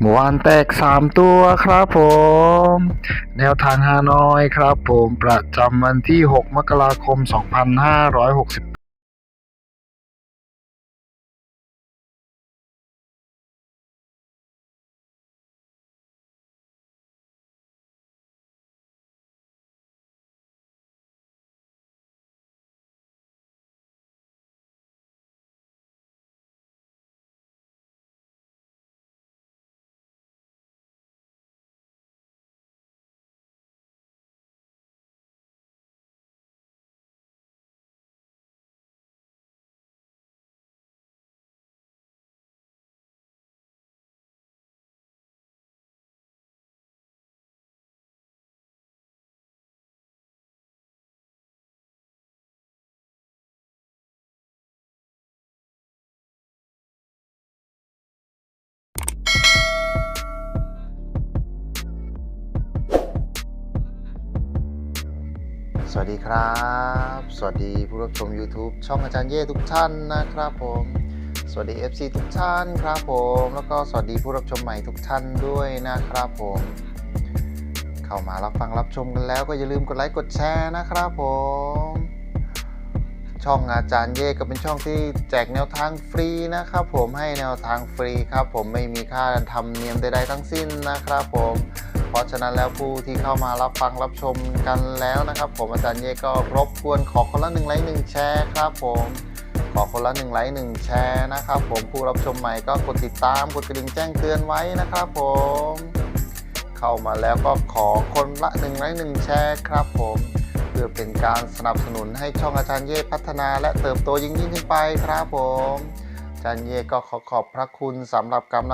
หมู่อวานแตกสามตัวครับผม แนวทางฮานอยครับผมประจำวันที่ 6 มกราคม 2568 สวัสดีครับ สวัสดีผู้รับชม YouTube ช่องอาจารย์เย่ทุกท่านนะครับผม สวัสดี FC ทุกท่านครับผม แล้วก็สวัสดีผู้รับชมใหม่ทุกท่านด้วยนะครับผม เข้ามารับฟังรับชมกันแล้วก็อย่าลืมกดไลค์กดแชร์นะครับผม ช่องอาจารย์เย่ก็เป็นช่องที่แจกแนวทางฟรีนะครับผมให้แนวทางฟรีครับผมไม่มีค่าธรรมเนียมใดๆทั้งสิ้นนะครับผม ราะฉะนั้นแล้วผู้ที่เข้ามารับฟังรับชมกันแล้วนะครับ ผมอาจารย์เย่ก็รบกวนขอคนละหนึ่งไลค์หนึ่งแชร์ครับผมขอคนละหนึ่งไลค์หนึ่งแชร์นะครับ ผมผู้รับชมใหม่ก็กดติดตามกดกระดิ่งแจ้งเตือนไว้นะครับผม เข้ามาแล้วก็ขอคนละหนึ่งไลค์หนึ่งแชร์ครับผมเพื่อเป็นการสนับสนุนให้ช่องอาจารย์เย่พัฒนาและเติบโตยิ่งยิ่งขึ้นไปครับผมอาจารย์เย่ก็ขอขอบพระคุณสำหรับกำลัง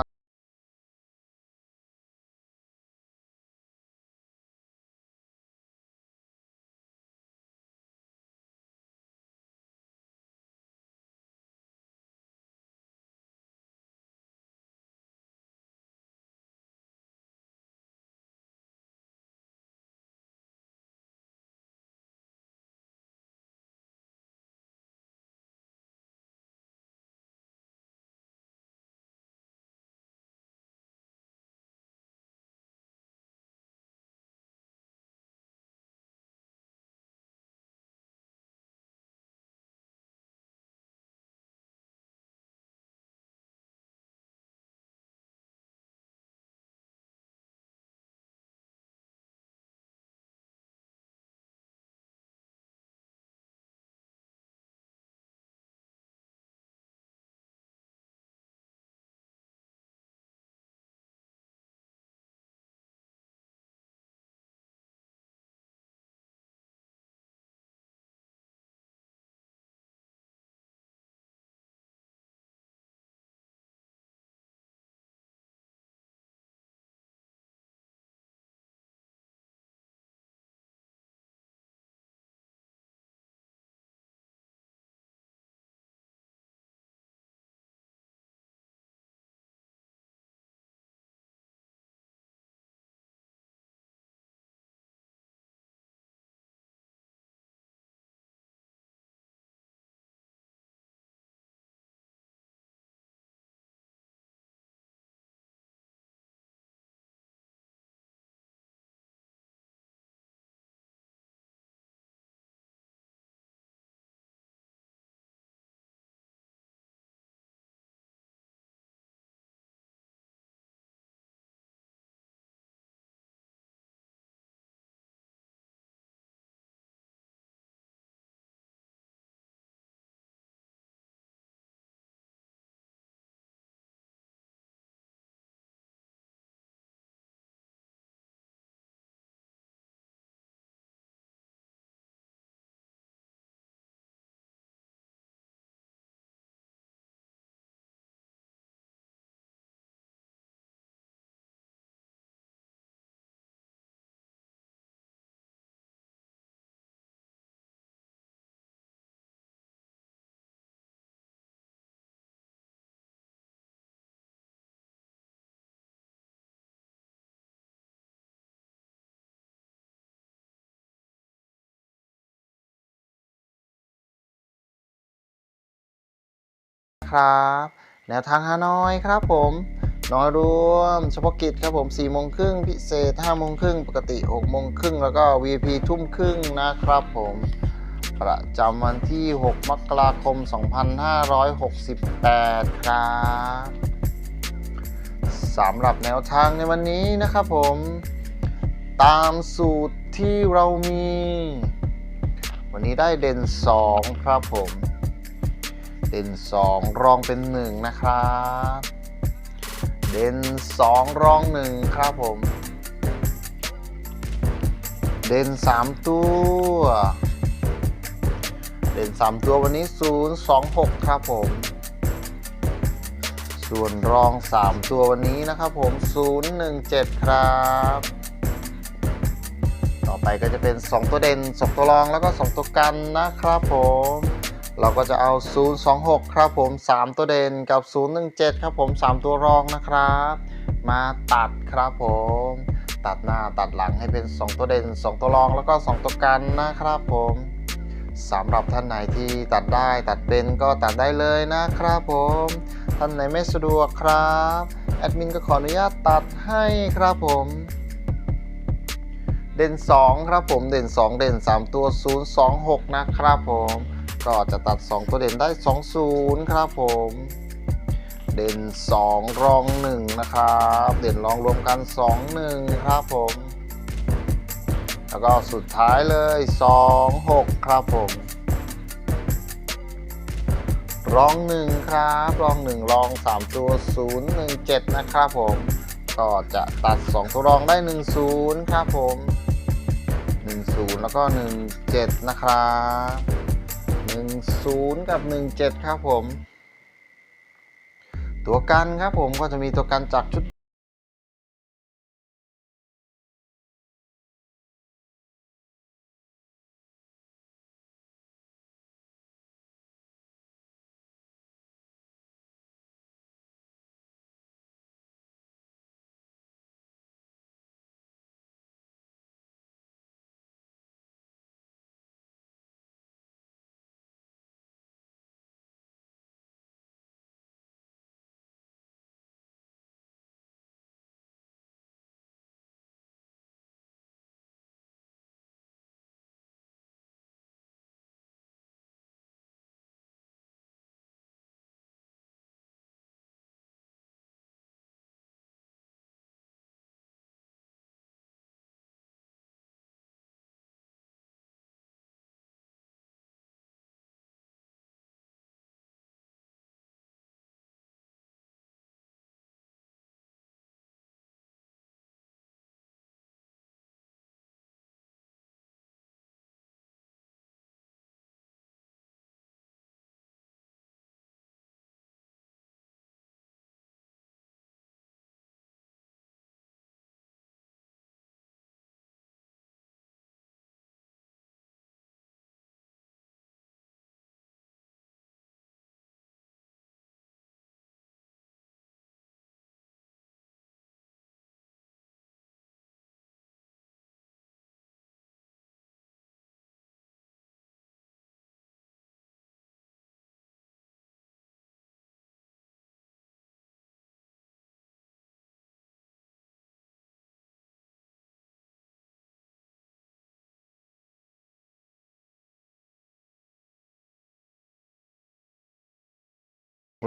ครับแนวทางฮานอยครับผมน้อยรวมเฉพาะกิจครับผม4โมงครึ่งพิเศษ5โมงครึ่งปกติ6โมงครึ่งแล้วก็ VIP ทุ่มครึ่งนะครับผมประจำวันที่ 6 มกราคม 2568 ครับสำหรับแนวทางในวันนี้นะครับผม ตามสูตรที่เรามี วันนี้ได้เด่น 2 ครับผม เด่น 2 รองเป็น 1 นะครับ เด่น 2 รอง 1 ครับผม เด่น 3 ตัว เด่น 3 ตัววันนี้ 026 ครับผม ส่วนรอง 3 ตัววันนี้นะครับผม 017 ครับต่อไปก็จะเป็น 2 ตัวเด่น 2 ตัวรองแล้วก็ 2 ตัวกันนะครับผม เราก็จะเอา 026 ครับผม 3 ตัวเด่นกับ 017 ครับผม 3 ตัวรองนะครับ มาตัดครับผม ตัดหน้าตัดหลังให้เป็น 2 ตัวเด่น 2 ตัวรองแล้วก็ 2 ตัวกันนะครับผมสำหรับท่านไหนที่ตัดได้ตัดเป็นก็ตัดได้เลยนะครับผม ท่านไหนไม่สะดวกครับแอดมินก็ขออนุญาตตัดให้ครับผม เด่น 2 ครับผมเด่น 2 เด่น 3 ตัว 026 นะครับผม ก็จะตัด 2 ตัวเด่นได้ 20 ครับผม เด่น 2 รอง 1 นะครับ เด่นรองรวมกัน 2 1 ครับผม แล้วก็สุดท้ายเลย 2 6 ครับผม รอง 1 ครับ รอง 1 รอง 3 ตัว 0 1 7 นะครับผม ก็จะตัด 2 ตัวรองได้ 1 0 ครับผม 10 แล้วก็ 17 นะครับ 10 กับ 17 ครับผม ตัวกันครับผมก็จะมีตัวกันจากชุด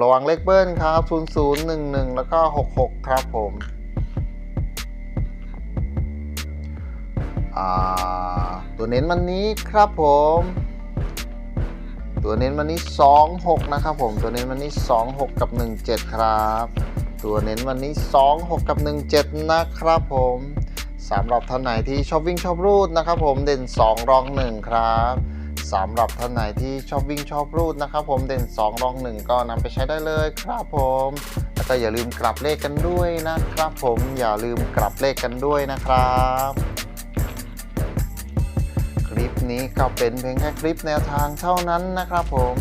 ระวังเลขเบิ้ลครับ 0011 แล้วก็ 66 ครับผม ตัวเน้นวันนี้ครับผม ตัวเน้นวันนี้ 26 นะครับผม ตัวเน้นวันนี้ 26 กับ 17 ครับ ตัวเน้นวันนี้ 26 กับ 17 นะครับผมสำหรับท่านไหนที่ชอบวิ่งชอบรูดนะครับผม เด่น 2 รอง 1 ครับ สำหรับท่านไหนที่ชอบวิ่งชอบรูดนะครับผมเด่น 2 รอง 1 ก็นำไปใช้ได้เลยครับผม แล้วก็อย่าลืมกลับเลขกันด้วยนะครับผมอย่าลืมกลับเลขกันด้วยนะครับคลิปนี้ก็เป็นเพียงแค่คลิปแนวทางเท่านั้นนะครับผม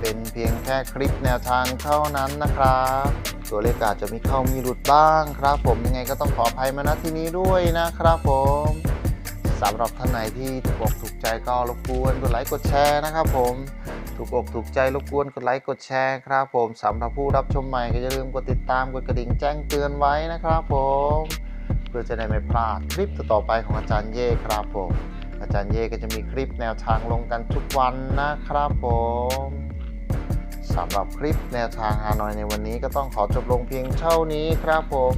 เป็นเพียงแค่คลิปแนวทางเท่านั้นนะครับตัวเลขอาจจะมีเข้ามีหลุดบ้างครับ ผมยังไงก็ต้องขออภัยมาณที่นี้ด้วยนะครับผม สำหรับท่านไหนที่ถูกอกถูกใจก็รบกวนกดไลค์กดแชร์นะครับผมถูกอกถูกใจรบกวนกดไลค์กดแชร์ครับผมสำหรับผู้รับชมใหม่ก็อย่าลืมกดติดตามกดกระดิ่งแจ้งเตือนไว้นะครับผมเพื่อจะได้ไม่พลาดคลิปต่อไปของอาจารย์เย่ครับผม อาจารย์เย่ก็จะมีคลิปแนวทางลงกันทุกวันนะครับผมสำหรับคลิปแนวทางฮานอยในวันนี้ก็ต้องขอจบลงเพียงเท่านี้ครับผม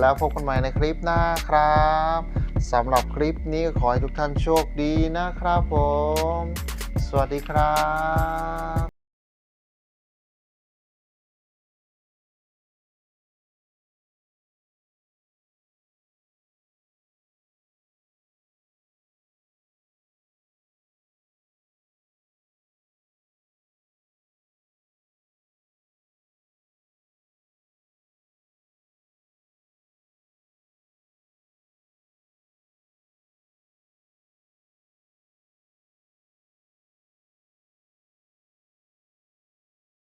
แล้วพบกันใหม่ในคลิปหน้าครับ สำหรับคลิปนี้ขอให้ทุกท่านโชคดีนะครับผม สวัสดีครับ